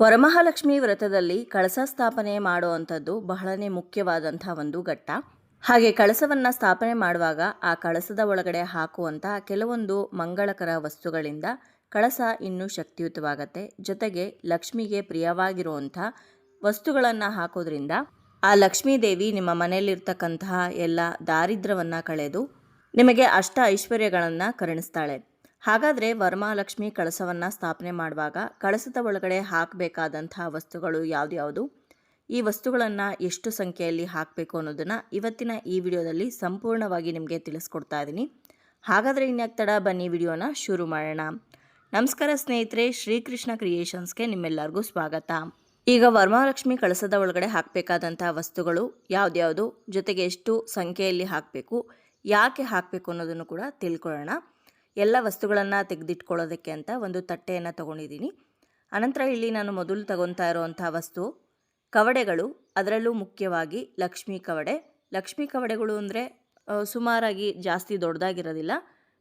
ವರಮಹಾಲಕ್ಷ್ಮಿ ವ್ರತದಲ್ಲಿ ಕಳಸ ಸ್ಥಾಪನೆ ಮಾಡುವಂಥದ್ದು ಬಹಳನೇ ಮುಖ್ಯವಾದಂಥ ಒಂದು ಘಟ್ಟ. ಹಾಗೆ ಕಳಸವನ್ನು ಸ್ಥಾಪನೆ ಮಾಡುವಾಗ ಆ ಕಳಸದ ಒಳಗಡೆ ಹಾಕುವಂಥ ಕೆಲವೊಂದು ಮಂಗಳಕರ ವಸ್ತುಗಳಿಂದ ಕಳಸ ಇನ್ನೂ ಶಕ್ತಿಯುತವಾಗತ್ತೆ. ಜೊತೆಗೆ ಲಕ್ಷ್ಮಿಗೆ ಪ್ರಿಯವಾಗಿರುವಂಥ ವಸ್ತುಗಳನ್ನು ಹಾಕೋದ್ರಿಂದ ಆ ಲಕ್ಷ್ಮೀ ದೇವಿ ನಿಮ್ಮ ಮನೆಯಲ್ಲಿರ್ತಕ್ಕಂತಹ ಎಲ್ಲ ದಾರಿದ್ರ್ಯವನ್ನು ಕಳೆದು ನಿಮಗೆ ಅಷ್ಟ ಐಶ್ವರ್ಯಗಳನ್ನು ಕರುಣಿಸ್ತಾಳೆ. ಹಾಗಾದರೆ ವರಮಹಾಲಕ್ಷ್ಮಿ ಕಳಸವನ್ನು ಸ್ಥಾಪನೆ ಮಾಡುವಾಗ ಕಳಸದ ಒಳಗಡೆ ಹಾಕಬೇಕಾದಂತಹ ವಸ್ತುಗಳು ಯಾವ್ದ್ಯಾವುದು ಈ ವಸ್ತುಗಳನ್ನು ಎಷ್ಟು ಸಂಖ್ಯೆಯಲ್ಲಿ ಹಾಕಬೇಕು ಅನ್ನೋದನ್ನು ಇವತ್ತಿನ ಈ ವಿಡಿಯೋದಲ್ಲಿ ಸಂಪೂರ್ಣವಾಗಿ ನಿಮಗೆ ತಿಳಿಸ್ಕೊಡ್ತಾ ಇದ್ದೀನಿ ಹಾಗಾದರೆ ಇನ್ಯಾಕೆ ತಡ ಬನ್ನಿ ವಿಡಿಯೋನ ಶುರು ಮಾಡೋಣ. ನಮಸ್ಕಾರ ಸ್ನೇಹಿತರೆ, ಶ್ರೀಕೃಷ್ಣ ಕ್ರಿಯೇಷನ್ಸ್ಗೆ ನಿಮ್ಮೆಲ್ಲರಿಗೂ ಸ್ವಾಗತ. ಈಗ ವರಮಹಾಲಕ್ಷ್ಮಿ ಕಳಸದ ಒಳಗಡೆ ಹಾಕಬೇಕಾದಂಥ ವಸ್ತುಗಳು ಯಾವ್ದ್ಯಾವುದು ಜೊತೆಗೆ ಎಷ್ಟು ಸಂಖ್ಯೆಯಲ್ಲಿ ಹಾಕಬೇಕು? ಯಾಕೆ ಹಾಕಬೇಕು ಅನ್ನೋದನ್ನು ಕೂಡ ತಿಳ್ಕೊಳ್ಳೋಣ. ಎಲ್ಲ ವಸ್ತುಗಳನ್ನು ತೆಗೆದಿಟ್ಕೊಳ್ಳೋದಕ್ಕೆ ಅಂತ ಒಂದು ತಟ್ಟೆಯನ್ನು ತೊಗೊಂಡಿದ್ದೀನಿ. ಅನಂತರ ಇಲ್ಲಿ ನಾನು ಮೊದಲು ತಗೊತಾ ಇರೋವಂಥ ವಸ್ತು, ಕವಡೆಗಳು. ಅದರಲ್ಲೂ ಮುಖ್ಯವಾಗಿ ಲಕ್ಷ್ಮೀ ಕವಡೆ. ಲಕ್ಷ್ಮೀ ಕವಡೆಗಳು ಅಂದರೆ ಸುಮಾರಾಗಿ ಜಾಸ್ತಿ ದೊಡ್ಡದಾಗಿರೋದಿಲ್ಲ.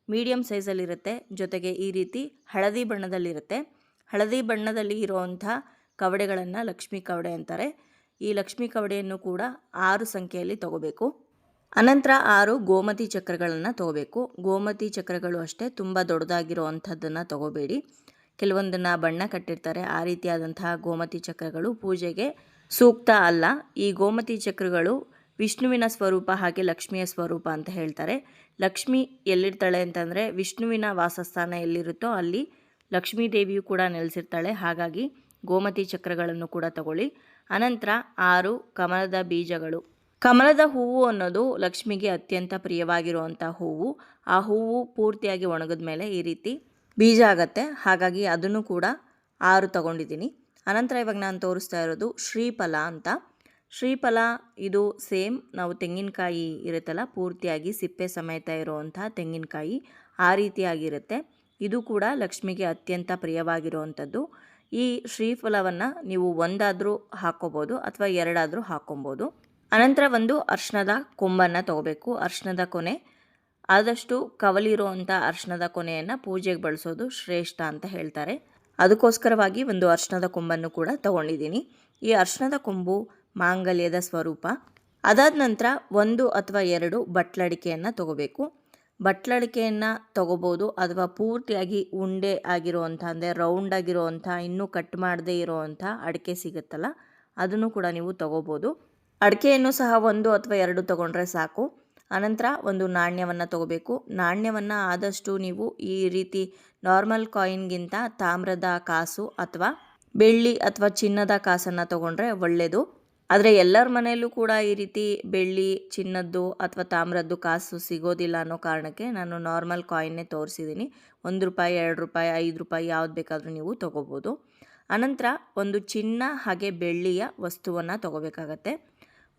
ಮೀಡಿಯಮ್ ಸೈಜಲ್ಲಿರುತ್ತೆ. ಜೊತೆಗೆ ಈ ರೀತಿ ಹಳದಿ ಬಣ್ಣದಲ್ಲಿರುತ್ತೆ. ಹಳದಿ ಬಣ್ಣದಲ್ಲಿ ಇರುವಂಥ ಕವಡೆಗಳನ್ನು ಲಕ್ಷ್ಮೀ ಕವಡೆ ಅಂತಾರೆ. ಈ ಲಕ್ಷ್ಮೀ ಕವಡೆಯನ್ನು ಕೂಡ ಆರು ಸಂಖ್ಯೆಯಲ್ಲಿ ತಗೋಬೇಕು. ಅನಂತರ ಆರು ಗೋಮತಿ ಚಕ್ರಗಳನ್ನು ತಗೋಬೇಕು. ಗೋಮತಿ ಚಕ್ರಗಳು ಅಷ್ಟೇ ತುಂಬ ದೊಡ್ಡದಾಗಿರುವಂಥದ್ದನ್ನು ತಗೋಬೇಡಿ. ಕೆಲವೊಂದನ್ನು ಬಣ್ಣ ಕಟ್ಟಿರ್ತಾರೆ. ಆ ರೀತಿಯಾದಂತಹ ಗೋಮತಿ ಚಕ್ರಗಳು ಪೂಜೆಗೆ ಸೂಕ್ತ ಅಲ್ಲ. ಈ ಗೋಮತಿ ಚಕ್ರಗಳು ವಿಷ್ಣುವಿನ ಸ್ವರೂಪ ಹಾಗೆ ಲಕ್ಷ್ಮಿಯ ಸ್ವರೂಪ ಅಂತ ಹೇಳ್ತಾರೆ. ಲಕ್ಷ್ಮಿ ಎಲ್ಲಿರ್ತಾಳೆ ಅಂತಂದರೆ ವಿಷ್ಣುವಿನ ವಾಸಸ್ಥಾನ ಎಲ್ಲಿರುತ್ತೋ ಅಲ್ಲಿ ಲಕ್ಷ್ಮೀ ದೇವಿಯು ಕೂಡ ನೆಲೆಸಿರ್ತಾಳೆ. ಹಾಗಾಗಿ ಗೋಮತಿ ಚಕ್ರಗಳನ್ನು ಕೂಡ ತಗೊಳ್ಳಿ. ಅನಂತರ ಆರು ಕಮಲದ ಬೀಜಗಳು. ಕಮಲದ ಹೂವು ಅನ್ನೋದು ಲಕ್ಷ್ಮಿಗೆ ಅತ್ಯಂತ ಪ್ರಿಯವಾಗಿರುವಂಥ ಹೂವು. ಆ ಹೂವು ಪೂರ್ತಿಯಾಗಿ ಒಣಗಿದ ಮೇಲೆ ಈ ರೀತಿ ಬೀಜ ಆಗತ್ತೆ. ಹಾಗಾಗಿ ಅದನ್ನು ಕೂಡ ಆರು ತಗೊಂಡಿದ್ದೀನಿ. ಅನಂತರ ಇವಾಗ ನಾನು ತೋರಿಸ್ತಾ ಇರೋದು ಶ್ರೀಫಲ ಅಂತ. ಶ್ರೀಫಲ ಇದು ಸೇಮ್ ನಾವು ತೆಂಗಿನಕಾಯಿ ಇರುತ್ತಲ್ಲ, ಪೂರ್ತಿಯಾಗಿ ಸಿಪ್ಪೆ ಸಮೇತ ಇರುವಂಥ ತೆಂಗಿನಕಾಯಿ ಆ ರೀತಿಯಾಗಿರುತ್ತೆ. ಇದು ಕೂಡ ಲಕ್ಷ್ಮಿಗೆ ಅತ್ಯಂತ ಪ್ರಿಯವಾಗಿರುವಂಥದ್ದು. ಈ ಶ್ರೀಫಲವನ್ನು ನೀವು ಒಂದಾದರೂ ಹಾಕ್ಕೋಬೋದು ಅಥವಾ ಎರಡಾದರೂ ಹಾಕ್ಕೊಬೋದು ಅನಂತರ ಒಂದು ಅರ್ಶನದ ಕೊಂಬನ್ನು ತಗೋಬೇಕು. ಅರ್ಶನದ ಕೊನೆ. ಆದಷ್ಟು ಕವಲಿರುವಂಥ ಅರ್ಶನದ ಕೊನೆಯನ್ನು ಪೂಜೆಗೆ ಬಳಸೋದು ಶ್ರೇಷ್ಠ ಅಂತ ಹೇಳ್ತಾರೆ. ಅದಕ್ಕೋಸ್ಕರವಾಗಿ ಒಂದು ಅರ್ಶನದ ಕೊಂಬನ್ನು ಕೂಡ ತಗೊಂಡಿದ್ದೀನಿ. ಈ ಅರ್ಶನದ ಕೊಂಬು ಮಾಂಗಲ್ಯದ ಸ್ವರೂಪ. ಅದಾದ ನಂತರ ಒಂದು ಅಥವಾ ಎರಡು ಬಟ್ಲಡಿಕೆಯನ್ನು ತಗೋಬೇಕು. ಬಟ್ಲಡಿಕೆಯನ್ನು ತಗೋಬೋದು ಅಥವಾ ಪೂರ್ತಿಯಾಗಿ ಉಂಡೆ ಆಗಿರುವಂಥ, ಅಂದರೆ ರೌಂಡ್ ಆಗಿರುವಂಥ, ಇನ್ನೂ ಕಟ್ ಮಾಡದೇ ಇರೋವಂಥ ಅಡಿಕೆ ಸಿಗುತ್ತಲ್ಲ, ಅದನ್ನು ಕೂಡ ನೀವು ತಗೋಬೋದು. ಅಡಿಕೆಯನ್ನು ಸಹ ಒಂದು ಅಥವಾ ಎರಡು ತಗೊಂಡ್ರೆ ಸಾಕು. ಅನಂತರ ಒಂದು ನಾಣ್ಯವನ್ನು ತಗೋಬೇಕು. ನಾಣ್ಯವನ್ನು ಆದಷ್ಟು ನೀವು ಈ ರೀತಿ ನಾರ್ಮಲ್ ಕಾಯಿನ್ಗಿಂತ ತಾಮ್ರದ ಕಾಸು ಅಥವಾ ಬೆಳ್ಳಿ ಅಥವಾ ಚಿನ್ನದ ಕಾಸನ್ನು ತಗೊಂಡ್ರೆ ಒಳ್ಳೆಯದು ಆದರೆ ಎಲ್ಲರ ಮನೆಯಲ್ಲೂ ಕೂಡ ಈ ರೀತಿ ಬೆಳ್ಳಿ, ಚಿನ್ನದ್ದು ಅಥವಾ ತಾಮ್ರದ್ದು ಕಾಸು ಸಿಗೋದಿಲ್ಲ ಅನ್ನೋ ಕಾರಣಕ್ಕೆ ನಾನು ನಾರ್ಮಲ್ ಕಾಯಿನ್ನೇ ತೋರಿಸಿದ್ದೀನಿ ಒಂದು ರೂಪಾಯಿ, ಎರಡು ರೂಪಾಯಿ, ಐದು ರೂಪಾಯಿ ಯಾವ್ದು ಬೇಕಾದರೂ ನೀವು ತೊಗೋಬೋದು. ಅನಂತರ ಒಂದು ಚಿನ್ನ ಹಾಗೆ ಬೆಳ್ಳಿಯ ವಸ್ತುವನ್ನು ತಗೋಬೇಕಾಗತ್ತೆ.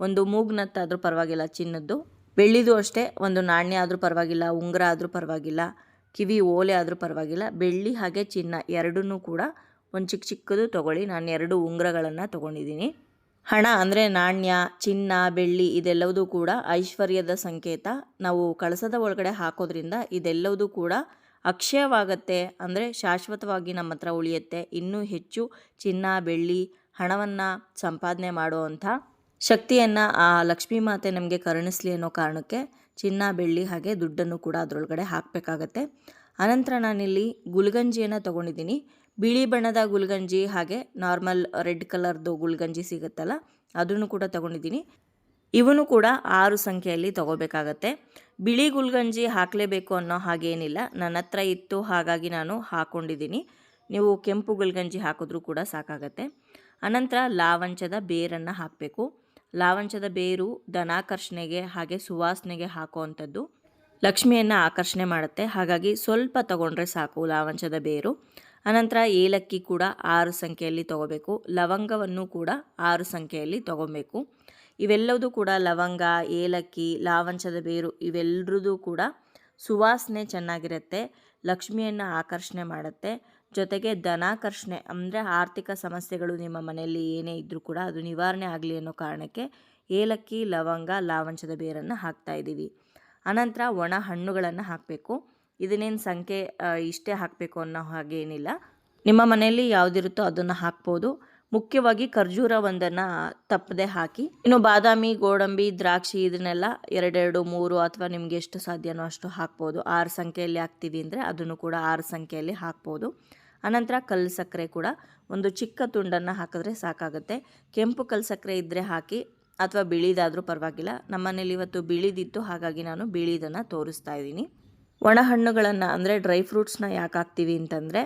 ಒಂದು ಮೂಗ್ನತ್ತಾದರೂ ಪರವಾಗಿಲ್ಲ, ಚಿನ್ನದ್ದು. ಬೆಳ್ಳಿದು ಅಷ್ಟೇ, ಒಂದು ನಾಣ್ಯ ಆದರೂ ಪರವಾಗಿಲ್ಲ, ಉಂಗುರ ಆದರೂ ಪರವಾಗಿಲ್ಲ, ಕಿವಿ ಓಲೆ ಆದರೂ ಪರವಾಗಿಲ್ಲ, ಬೆಳ್ಳಿ ಹಾಗೆ ಚಿನ್ನ ಎರಡನ್ನೂ ಕೂಡ ಒಂದು ಚಿಕ್ಕ ಚಿಕ್ಕದು ತೊಗೊಳ್ಳಿ. ನಾನು ಎರಡು ಉಂಗುರಗಳನ್ನು ತೊಗೊಂಡಿದ್ದೀನಿ. ಹಣ ಅಂದರೆ ನಾಣ್ಯ, ಚಿನ್ನ, ಬೆಳ್ಳಿ ಇದೆಲ್ಲವೂ ಕೂಡ ಐಶ್ವರ್ಯದ ಸಂಕೇತ. ನಾವು ಕಳಸದ ಒಳಗಡೆ ಹಾಕೋದ್ರಿಂದ ಇದೆಲ್ಲವೂ ಕೂಡ ಅಕ್ಷಯವಾಗತ್ತೆ. ಅಂದರೆ ಶಾಶ್ವತವಾಗಿ ನಮ್ಮ ಹತ್ರ ಉಳಿಯುತ್ತೆ. ಇನ್ನೂ ಹೆಚ್ಚು ಚಿನ್ನ, ಬೆಳ್ಳಿ ಹಣವನ್ನು ಸಂಪಾದನೆ ಮಾಡುವಂಥ ಶಕ್ತಿಯನ್ನು ಆ ಲಕ್ಷ್ಮೀ ಮಾತೆ ನಮಗೆ ಕರುಣಿಸ್ಲಿ ಅನ್ನೋ ಕಾರಣಕ್ಕೆ ಚಿನ್ನ, ಬೆಳ್ಳಿ ಹಾಗೆ ದುಡ್ಡನ್ನು ಕೂಡ ಅದರೊಳಗಡೆ ಹಾಕಬೇಕಾಗತ್ತೆ. ಅನಂತರ ನಾನಿಲ್ಲಿ ಗುಲ್ಗಂಜಿಯನ್ನು ತೊಗೊಂಡಿದ್ದೀನಿ. ಬಿಳಿ ಬಣ್ಣದ ಗುಲ್ಗಂಜಿ ಹಾಗೆ ನಾರ್ಮಲ್ ರೆಡ್ ಕಲರ್ದು ಗುಲ್ಗಂಜಿ ಸಿಗುತ್ತಲ್ಲ, ಅದನ್ನು ಕೂಡ ತೊಗೊಂಡಿದ್ದೀನಿ. ಇವನು ಕೂಡ ಆರು ಸಂಖ್ಯೆಯಲ್ಲಿ ತೊಗೋಬೇಕಾಗತ್ತೆ. ಬಿಳಿ ಗುಲ್ಗಂಜಿ ಹಾಕಲೇಬೇಕು ಅನ್ನೋ ಹಾಗೇನಿಲ್ಲ. ನನ್ನ ಹತ್ರ ಇತ್ತು, ಹಾಗಾಗಿ ನಾನು ಹಾಕ್ಕೊಂಡಿದ್ದೀನಿ ನೀವು ಕೆಂಪು ಗುಲ್ಗಂಜಿ ಹಾಕಿದ್ರೂ ಕೂಡ ಸಾಕಾಗತ್ತೆ. ಅನಂತರ ಲಾವಂಚದ ಬೇರನ್ನು ಹಾಕಬೇಕು. ಲಾವಂಚದ ಬೇರು ಧನಾಕರ್ಷಣೆಗೆ ಹಾಗೆ ಸುವಾಸನೆಗೆ ಹಾಕುವಂಥದ್ದು ಲಕ್ಷ್ಮಿಯನ್ನು ಆಕರ್ಷಣೆ ಮಾಡುತ್ತೆ. ಹಾಗಾಗಿ ಸ್ವಲ್ಪ ತಗೊಂಡ್ರೆ ಸಾಕು ಲಾವಂಚದ ಬೇರು. ಅನಂತರ ಏಲಕ್ಕಿ ಕೂಡ ಆರು ಸಂಖ್ಯೆಯಲ್ಲಿ ತಗೋಬೇಕು. ಲವಂಗವನ್ನು ಕೂಡ ಆರು ಸಂಖ್ಯೆಯಲ್ಲಿ ತಗೋಬೇಕು. ಇವೆಲ್ಲದೂ ಕೂಡ ಲವಂಗ, ಏಲಕ್ಕಿ, ಲಾವಂಚದ ಬೇರು ಇವೆಲ್ಲರದ್ದು ಕೂಡ ಸುವಾಸನೆ ಚೆನ್ನಾಗಿರುತ್ತೆ. ಲಕ್ಷ್ಮಿಯನ್ನು ಆಕರ್ಷಣೆ ಮಾಡುತ್ತೆ. ಜೊತೆಗೆ ಧನಾಕರ್ಷಣೆ, ಅಂದರೆ ಆರ್ಥಿಕ ಸಮಸ್ಯೆಗಳು ನಿಮ್ಮ ಮನೆಯಲ್ಲಿ ಏನೇ ಇದ್ದರೂ ಕೂಡ ಅದು ನಿವಾರಣೆ ಆಗಲಿ ಅನ್ನೋ ಕಾರಣಕ್ಕೆ ಏಲಕ್ಕಿ, ಲವಂಗ, ಲಾವಂಚದ ಬೇರನ್ನು ಹಾಕ್ತಾ ಇದ್ದೀವಿ. ಅನಂತರ ಒಣ ಹಣ್ಣುಗಳನ್ನು ಹಾಕಬೇಕು. ಇದನ್ನೇನು ಸಂಖ್ಯೆ ಇಷ್ಟೇ ಹಾಕಬೇಕು ಅನ್ನೋ ಹಾಗೇನಿಲ್ಲ ನಿಮ್ಮ ಮನೆಯಲ್ಲಿ ಯಾವುದಿರುತ್ತೋ ಅದನ್ನು ಹಾಕ್ಬೋದು. ಮುಖ್ಯವಾಗಿ ಖರ್ಜೂರ ಒಂದನ್ನು ತಪ್ಪದೆ ಹಾಕಿ. ಇನ್ನು ಬಾದಾಮಿ, ಗೋಡಂಬಿ, ದ್ರಾಕ್ಷಿ ಇದನ್ನೆಲ್ಲ ಎರಡೆರಡು, ಮೂರು ಅಥವಾ ನಿಮಗೆ ಎಷ್ಟು ಸಾಧ್ಯನೋ ಅಷ್ಟು ಹಾಕ್ಬೋದು. ಆರು ಸಂಖ್ಯೆಯಲ್ಲಿ ಹಾಕ್ತೀವಿ ಅಂದರೆ ಅದನ್ನು ಕೂಡ ಆರು ಸಂಖ್ಯೆಯಲ್ಲಿ ಹಾಕ್ಬೋದು. ಅನಂತರ ಕಲ್ಲು ಸಕ್ಕರೆ ಕೂಡ. ಒಂದು ಚಿಕ್ಕ ತುಂಡನ್ನು ಹಾಕಿದ್ರೆ ಸಾಕಾಗುತ್ತೆ. ಕೆಂಪು ಕಲ್ಲು ಸಕ್ಕರೆ ಇದ್ದರೆ ಹಾಕಿ ಅಥವಾ ಬಿಳಿದಾದರೂ ಪರವಾಗಿಲ್ಲ. ನಮ್ಮನೇಲಿ ಇವತ್ತು ಬಿಳಿದಿತ್ತು, ಹಾಗಾಗಿ ನಾನು ಬಿಳಿದನ್ನು ತೋರಿಸ್ತಾ ಇದ್ದೀನಿ. ಒಣ ಹಣ್ಣುಗಳನ್ನು ಅಂದರೆ ಡ್ರೈ ಫ್ರೂಟ್ಸ್ನ ಯಾಕೆ ಹಾಕ್ತೀವಿ ಅಂತಂದರೆ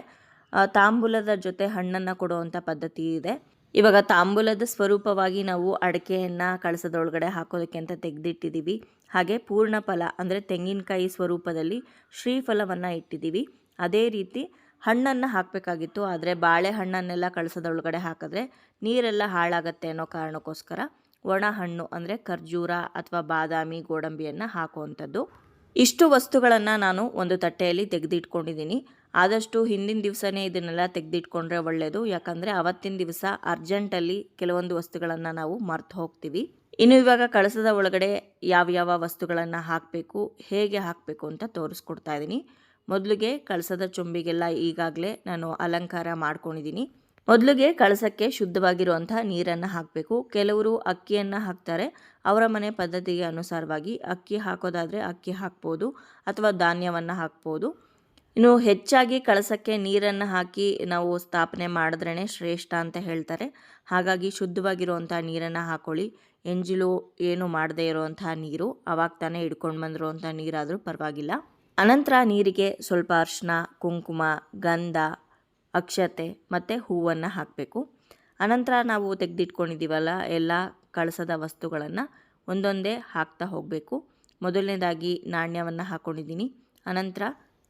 ತಾಂಬೂಲದ ಜೊತೆ ಹಣ್ಣನ್ನು ಕೊಡುವಂಥ ಪದ್ಧತಿ ಇದೆ. ಇವಾಗ ತಾಂಬೂಲದ ಸ್ವರೂಪವಾಗಿ ನಾವು ಅಡಿಕೆಯನ್ನು ಕಳಸದೊಳಗಡೆ ಹಾಕೋದಕ್ಕೆ ಅಂತ ತೆಗೆದಿಟ್ಟಿದ್ದೀವಿ. ಹಾಗೆ ಪೂರ್ಣ ಫಲ ಅಂದರೆ ತೆಂಗಿನಕಾಯಿ ಸ್ವರೂಪದಲ್ಲಿ ಶ್ರೀಫಲವನ್ನು ಇಟ್ಟಿದ್ದೀವಿ. ಅದೇ ರೀತಿ ಹಣ್ಣನ್ನು ಹಾಕಬೇಕಾಗಿತ್ತು. ಆದರೆ ಬಾಳೆಹಣ್ಣನ್ನೆಲ್ಲ ಕಳಸದೊಳಗಡೆ ಹಾಕಿದ್ರೆ ನೀರೆಲ್ಲ ಹಾಳಾಗತ್ತೆ ಅನ್ನೋ ಕಾರಣಕ್ಕೋಸ್ಕರ ಒಣ ಹಣ್ಣು ಅಂದರೆ ಖರ್ಜೂರ ಅಥವಾ ಬಾದಾಮಿ, ಗೋಡಂಬಿಯನ್ನು ಹಾಕುವಂಥದ್ದು. ಇಷ್ಟು ವಸ್ತುಗಳನ್ನು ನಾನು ಒಂದು ತಟ್ಟೆಯಲ್ಲಿ ತೆಗೆದಿಟ್ಕೊಂಡಿದ್ದೀನಿ. ಆದಷ್ಟು ಹಿಂದಿನ ದಿವಸನೇ ಇದನ್ನೆಲ್ಲ ತೆಗೆದಿಟ್ಕೊಂಡ್ರೆ ಒಳ್ಳೆಯದು ಯಾಕಂದರೆ ಅವತ್ತಿನ ದಿವಸ ಅರ್ಜೆಂಟಲ್ಲಿ ಕೆಲವೊಂದು ವಸ್ತುಗಳನ್ನು ನಾವು ಮರ್ತು ಹೋಗ್ತೀವಿ. ಇನ್ನು ಇವಾಗ ಕಳಸದ ಒಳಗಡೆ ಯಾವ್ಯಾವ ಯಾವ ವಸ್ತುಗಳನ್ನು ಹಾಕಬೇಕು, ಹೇಗೆ ಹಾಕಬೇಕು ಅಂತ ತೋರಿಸ್ಕೊಡ್ತಾ ಇದ್ದೀನಿ ಮೊದಲಿಗೆ ಕಳಸದ ಚೊಂಬಿಗೆಲ್ಲ ಈಗಾಗಲೇ ನಾನು ಅಲಂಕಾರ ಮಾಡ್ಕೊಂಡಿದ್ದೀನಿ. ಮೊದಲಿಗೆ ಕಳಸಕ್ಕೆ ಶುದ್ಧವಾಗಿರುವಂಥ ನೀರನ್ನು ಹಾಕಬೇಕು. ಕೆಲವರು ಅಕ್ಕಿಯನ್ನು ಹಾಕ್ತಾರೆ. ಅವರ ಮನೆ ಪದ್ಧತಿಗೆ ಅನುಸಾರವಾಗಿ ಅಕ್ಕಿ ಹಾಕೋದಾದರೆ ಅಕ್ಕಿ ಹಾಕ್ಬೋದು ಅಥವಾ ಧಾನ್ಯವನ್ನು ಹಾಕ್ಬೋದು. ಇನ್ನು ಹೆಚ್ಚಾಗಿ ಕಳಸಕ್ಕೆ ನೀರನ್ನು ಹಾಕಿ ನಾವು ಸ್ಥಾಪನೆ ಮಾಡಿದ್ರೇ ಶ್ರೇಷ್ಠ ಅಂತ ಹೇಳ್ತಾರೆ. ಹಾಗಾಗಿ ಶುದ್ಧವಾಗಿರುವಂಥ ನೀರನ್ನು ಹಾಕೊಳ್ಳಿ. ಎಂಜಿಲು ಏನು ಮಾಡದೇ ಇರುವಂಥ ನೀರು, ಅವಾಗ ತಾನೇ ಹಿಡ್ಕೊಂಡು ಬಂದಿರುವಂಥ ನೀರಾದರೂ ಪರವಾಗಿಲ್ಲ. ಅನಂತರ ನೀರಿಗೆ ಸ್ವಲ್ಪ ಅರಿಶಿನ ಕುಂಕುಮ, ಗಂಧ, ಅಕ್ಷತೆ ಮತ್ತು ಹೂವನ್ನು ಹಾಕಬೇಕು. ಅನಂತರ ನಾವು ತೆಗೆದಿಟ್ಕೊಂಡಿದ್ದೀವಲ್ಲ, ಎಲ್ಲ ಕಳಸದ ವಸ್ತುಗಳನ್ನು ಒಂದೊಂದೇ ಹಾಕ್ತಾ ಹೋಗಬೇಕು. ಮೊದಲನೇದಾಗಿ ನಾಣ್ಯವನ್ನು ಹಾಕ್ಕೊಂಡಿದ್ದೀನಿ ಅನಂತರ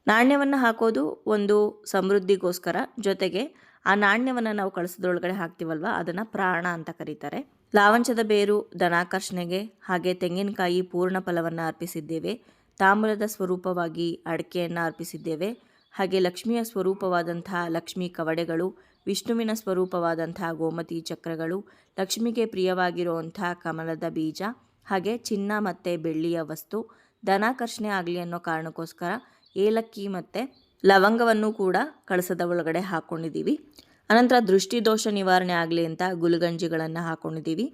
ನಾಣ್ಯವನ್ನು ಹಾಕೋದು ಒಂದು ಸಮೃದ್ಧಿಗೋಸ್ಕರ. ಜೊತೆಗೆ ಆ ನಾಣ್ಯವನ್ನು ನಾವು ಕಳಸದೊಳಗಡೆ ಹಾಕ್ತೀವಲ್ವ, ಅದನ್ನು ಪ್ರಾಣ ಅಂತ ಕರೀತಾರೆ. ಲಾವಂಚದ ಬೇರು ಧನಾಕರ್ಷಣೆಗೆ ಹಾಗೆ ತೆಂಗಿನಕಾಯಿ ಪೂರ್ಣ ಫಲವನ್ನು ಅರ್ಪಿಸಿದ್ದೇವೆ. ತಾಮ್ರದ ಸ್ವರೂಪವಾಗಿ ಅಡಕೆಯನ್ನು ಅರ್ಪಿಸಿದ್ದೇವೆ. ಹಾಗೆ ಲಕ್ಷ್ಮಿಯ ಸ್ವರೂಪವಾದಂತಹ ಲಕ್ಷ್ಮಿ ಕವಡೆಗಳು, ವಿಷ್ಣುವಿನ ಸ್ವರೂಪವಾದಂತಹ ಗೋಮತಿ ಚಕ್ರಗಳು, ಲಕ್ಷ್ಮಿಗೆ ಪ್ರಿಯವಾಗಿರುವಂತಹ ಕಮಲದ ಬೀಜ, ಹಾಗೆ ಚಿನ್ನ ಮತ್ತು ಬೆಳ್ಳಿಯ ವಸ್ತು, ಧನಾಕರ್ಷಣೆ ಆಗಲಿ ಅನ್ನೋ ಕಾರಣಕ್ಕೋಸ್ಕರ ಏಲಕ್ಕಿ ಮತ್ತು ಲವಂಗವನ್ನು ಕೂಡ ಕಳಸದ ಒಳಗಡೆ ಹಾಕ್ಕೊಂಡಿದ್ದೀವಿ ಅನಂತರ ದೃಷ್ಟಿದೋಷ ನಿವಾರಣೆ ಆಗಲಿ ಅಂತ ಗುಲಗಂಜಿಗಳನ್ನು ಹಾಕ್ಕೊಂಡಿದ್ದೀವಿ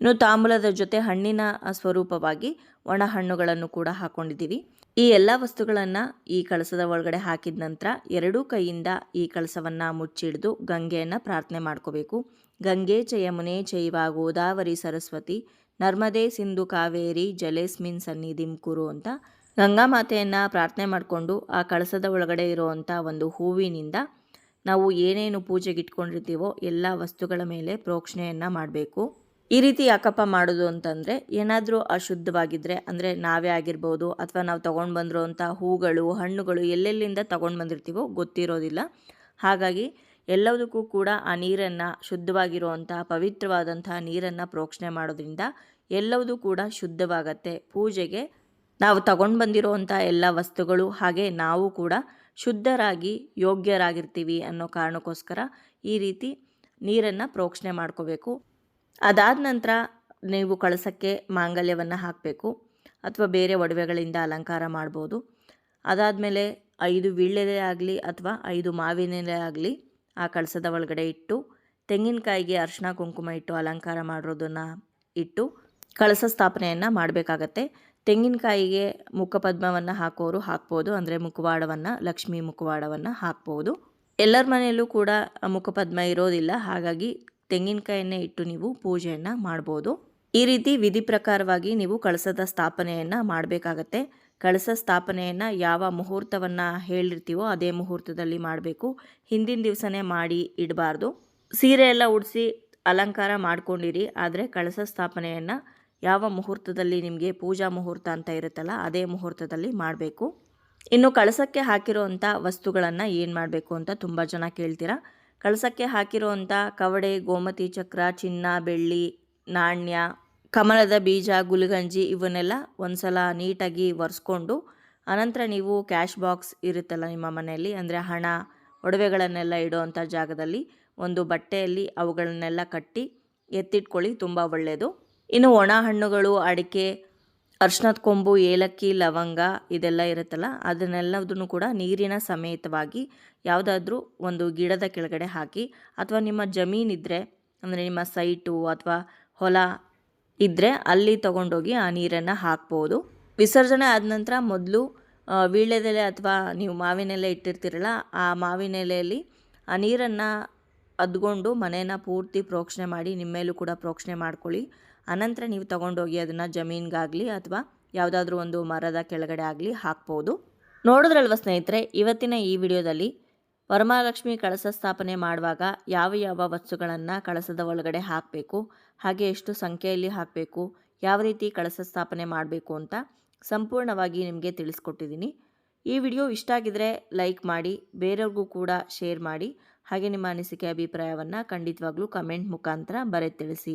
ಇನ್ನು ತಾಂಬೂಲದ ಜೊತೆ ಹಣ್ಣಿನ ಸ್ವರೂಪವಾಗಿ ಒಣ ಹಣ್ಣುಗಳನ್ನು ಕೂಡ ಹಾಕ್ಕೊಂಡಿದ್ದೀವಿ ಈ ಎಲ್ಲ ವಸ್ತುಗಳನ್ನು ಈ ಕಳಸದ ಒಳಗಡೆ ಹಾಕಿದ ನಂತರ ಎರಡೂ ಕೈಯಿಂದ ಈ ಕಳಸವನ್ನು ಮುಚ್ಚಿಡಿದು ಗಂಗೆಯನ್ನು ಪ್ರಾರ್ಥನೆ ಮಾಡ್ಕೋಬೇಕು. ಗಂಗೆ ಚಯಮುನೆ ಚೈವ ಗೋದಾವರಿ ಸರಸ್ವತಿ, ನರ್ಮದೆ ಸಿಂಧು ಕಾವೇರಿ, ಜಲೇಸ್ಮಿನ್ ಸನ್ನಿಧಿಂ ಕುರು ಅಂತ ಗಂಗಾ ಮಾತೆಯನ್ನು ಪ್ರಾರ್ಥನೆ ಮಾಡಿಕೊಂಡು ಆ ಕಳಸದ ಒಳಗಡೆ ಇರುವಂಥ ಒಂದು ಹೂವಿನಿಂದ ನಾವು ಏನೇನು ಪೂಜೆಗೆ ಇಟ್ಕೊಂಡಿರ್ತೀವೋ ಎಲ್ಲ ವಸ್ತುಗಳ ಮೇಲೆ ಪ್ರೋಕ್ಷಣೆಯನ್ನು ಮಾಡಬೇಕು. ಈ ರೀತಿ ಯಾಕಪ್ಪ ಮಾಡೋದು ಅಂತಂದರೆ, ಏನಾದರೂ ಅಶುದ್ಧವಾಗಿದ್ದರೆ ಅಂದರೆ ನಾವೇ ಆಗಿರ್ಬೋದು ಅಥವಾ ನಾವು ತೊಗೊಂಡು ಬಂದಿರೋವಂಥ ಹೂಗಳು, ಹಣ್ಣುಗಳು ಎಲ್ಲೆಲ್ಲಿಂದ ತೊಗೊಂಡು ಬಂದಿರ್ತೀವೋ ಗೊತ್ತಿರೋದಿಲ್ಲ. ಹಾಗಾಗಿ ಎಲ್ಲದಕ್ಕೂ ಕೂಡ ಆ ನೀರನ್ನು, ಶುದ್ಧವಾಗಿರುವಂಥ ಪವಿತ್ರವಾದಂಥ ನೀರನ್ನು ಪ್ರೋಕ್ಷಣೆ ಮಾಡೋದ್ರಿಂದ ಎಲ್ಲವೂ ಕೂಡ ಶುದ್ಧವಾಗತ್ತೆ. ಪೂಜೆಗೆ ನಾವು ತಗೊಂಡು ಬಂದಿರುವಂಥ ಎಲ್ಲ ವಸ್ತುಗಳು ಹಾಗೆ ನಾವು ಕೂಡ ಶುದ್ಧರಾಗಿ ಯೋಗ್ಯರಾಗಿರ್ತೀವಿ ಅನ್ನೋ ಕಾರಣಕ್ಕೋಸ್ಕರ ಈ ರೀತಿ ನೀರನ್ನು ಪ್ರೋಕ್ಷಣೆ ಮಾಡ್ಕೋಬೇಕು. ಅದಾದ ನಂತರ ನೀವು ಕಳಸಕ್ಕೆ ಮಾಂಗಲ್ಯವನ್ನು ಹಾಕಬೇಕು ಅಥವಾ ಬೇರೆ ಒಡವೆಗಳಿಂದ ಅಲಂಕಾರ ಮಾಡ್ಬೋದು. ಅದಾದಮೇಲೆ ಐದು ವೀಳ್ಯೆಲೆ ಆಗಲಿ ಅಥವಾ ಐದು ಮಾವಿನೆಲೆ ಆಗಲಿ ಆ ಕಳಸದ ಒಳಗಡೆ ಇಟ್ಟು ತೆಂಗಿನಕಾಯಿಗೆ ಅರಿಶಿನ ಕುಂಕುಮ ಇಟ್ಟು ಅಲಂಕಾರ ಮಾಡಿರೋದನ್ನು ಇಟ್ಟು ಕಳಸ ಸ್ಥಾಪನೆಯನ್ನು ಮಾಡಬೇಕಾಗತ್ತೆ. ತೆಂಗಿನಕಾಯಿಗೆ ಮುಖಪದ್ಮವನ್ನು ಹಾಕೋರು ಹಾಕ್ಬೋದು, ಅಂದರೆ ಮುಖವಾಡವನ್ನು, ಲಕ್ಷ್ಮಿ ಮುಖವಾಡವನ್ನು ಹಾಕ್ಬೋದು. ಎಲ್ಲರ ಮನೆಯಲ್ಲೂ ಕೂಡ ಮುಖಪದ್ಮ ಇರೋದಿಲ್ಲ, ಹಾಗಾಗಿ ತೆಂಗಿನಕಾಯನ್ನೇ ಇಟ್ಟು ನೀವು ಪೂಜೆಯನ್ನು ಮಾಡ್ಬೋದು. ಈ ರೀತಿ ವಿಧಿ ಪ್ರಕಾರವಾಗಿ ನೀವು ಕಳಸದ ಸ್ಥಾಪನೆಯನ್ನು ಮಾಡಬೇಕಾಗತ್ತೆ. ಕಳಸ ಸ್ಥಾಪನೆಯನ್ನು ಯಾವ ಮುಹೂರ್ತವನ್ನು ಹೇಳಿರ್ತೀವೋ ಅದೇ ಮುಹೂರ್ತದಲ್ಲಿ ಮಾಡಬೇಕು. ಹಿಂದಿನ ದಿವಸನೇ ಮಾಡಿ ಇಡಬಾರ್ದು. ಸೀರೆ ಎಲ್ಲ ಉಡಿಸಿ ಅಲಂಕಾರ ಮಾಡ್ಕೊಂಡಿರಿ, ಆದರೆ ಕಳಸ ಸ್ಥಾಪನೆಯನ್ನು ಯಾವ ಮುಹೂರ್ತದಲ್ಲಿ ನಿಮಗೆ ಪೂಜಾ ಮುಹೂರ್ತ ಅಂತ ಇರುತ್ತಲ್ಲ, ಅದೇ ಮುಹೂರ್ತದಲ್ಲಿ ಮಾಡಬೇಕು. ಇನ್ನು ಕಳಸಕ್ಕೆ ಹಾಕಿರೋವಂಥ ವಸ್ತುಗಳನ್ನು ಏನು ಮಾಡಬೇಕು ಅಂತ ತುಂಬ ಜನ ಕೇಳ್ತೀರಾ? ಕಳಸಕ್ಕೆ ಹಾಕಿರುವಂಥ ಕವಡೆ, ಗೋಮತಿ ಚಕ್ರ, ಚಿನ್ನ, ಬೆಳ್ಳಿ, ನಾಣ್ಯ, ಕಮಲದ ಬೀಜ, ಗುಲಗಂಜಿ ಇವನ್ನೆಲ್ಲ ಒಂದ್ಸಲ ನೀಟಾಗಿ ಒರೆಸ್ಕೊಂಡು, ಅನಂತರ ನೀವು ಕ್ಯಾಶ್ ಬಾಕ್ಸ್ ಇರುತ್ತಲ್ಲ ನಿಮ್ಮ ಮನೆಯಲ್ಲಿ, ಅಂದರೆ ಹಣ, ಒಡವೆಗಳನ್ನೆಲ್ಲ ಇಡೋವಂಥ ಜಾಗದಲ್ಲಿ ಒಂದು ಬಟ್ಟೆಯಲ್ಲಿ ಅವುಗಳನ್ನೆಲ್ಲ ಕಟ್ಟಿ ಎತ್ತಿಟ್ಕೊಳ್ಳಿ, ತುಂಬ ಒಳ್ಳೆಯದು ಇನ್ನು ಒಣ ಹಣ್ಣುಗಳು, ಅಡಿಕೆ ಅರ್ಶಿನದ ಕೊಂಬು, ಏಲಕ್ಕಿ, ಲವಂಗ ಇದೆಲ್ಲ ಇರುತ್ತಲ್ಲ, ಅದನ್ನೆಲ್ಲದನ್ನು ಕೂಡ ನೀರಿನ ಸಮೇತವಾಗಿ ಯಾವುದಾದ್ರೂ ಒಂದು ಗಿಡದ ಕೆಳಗಡೆ ಹಾಕಿ ಅಥವಾ ನಿಮ್ಮ ಜಮೀನಿದ್ರೆ ಅಂದರೆ ನಿಮ್ಮ ಸೈಟು ಅಥವಾ ಹೊಲ ಇದ್ದರೆ ಅಲ್ಲಿ ತಗೊಂಡೋಗಿ ಆ ನೀರನ್ನು ಹಾಕ್ಬೋದು. ವಿಸರ್ಜನೆ ಆದ ನಂತರ ಮೊದಲು ವೀಳ್ಯದೆಲೆ ಅಥವಾ ನೀವು ಮಾವಿನೆಲೆ ಇಟ್ಟಿರ್ತೀರಲ್ಲ, ಆ ಮಾವಿನೆಲೆಯಲ್ಲಿ ಆ ನೀರನ್ನು ಅದ್ಕೊಂಡು ಮನೇನ ಪೂರ್ತಿ ಪ್ರೋಕ್ಷಣೆ ಮಾಡಿ, ನಿಮ್ಮ ಮೇಲೂ ಕೂಡ ಪ್ರೋಕ್ಷಣೆ ಮಾಡ್ಕೊಳ್ಳಿ. ಅನಂತರ ನೀವು ತಗೊಂಡೋಗಿ ಅದನ್ನು ಜಮೀನಿಗಾಗಲಿ ಅಥವಾ ಯಾವುದಾದ್ರೂ ಒಂದು ಮರದ ಕೆಳಗಡೆ ಆಗಲಿ ಹಾಕ್ಬೋದು. ನೋಡಿದ್ರಲ್ವ ಸ್ನೇಹಿತರೆ, ಇವತ್ತಿನ ಈ ವಿಡಿಯೋದಲ್ಲಿ ವರಮಹಾಲಕ್ಷ್ಮಿ ಕಳಸ ಸ್ಥಾಪನೆ ಮಾಡುವಾಗ ಯಾವ ಯಾವ ವಸ್ತುಗಳನ್ನು ಕಳಸದ ಒಳಗಡೆ ಹಾಕಬೇಕು, ಹಾಗೆ ಎಷ್ಟು ಸಂಖ್ಯೆಯಲ್ಲಿ ಹಾಕಬೇಕು, ಯಾವ ರೀತಿ ಕಳಸ ಸ್ಥಾಪನೆ ಮಾಡಬೇಕು ಅಂತ ಸಂಪೂರ್ಣವಾಗಿ ನಿಮಗೆ ತಿಳಿಸ್ಕೊಟ್ಟಿದ್ದೀನಿ. ಈ ವಿಡಿಯೋ ಇಷ್ಟ ಆಗಿದ್ರೆ ಲೈಕ್ ಮಾಡಿ, ಬೇರೆಯವ್ರಿಗೂ ಕೂಡ ಶೇರ್ ಮಾಡಿ, ಹಾಗೆ ನಿಮ್ಮ ಅನಿಸಿಕೆ ಅಭಿಪ್ರಾಯವನ್ನು ಖಂಡಿತವಾಗ್ಲೂ ಕಮೆಂಟ್ ಮುಖಾಂತರ ಬರೆ ತಿಳಿಸಿ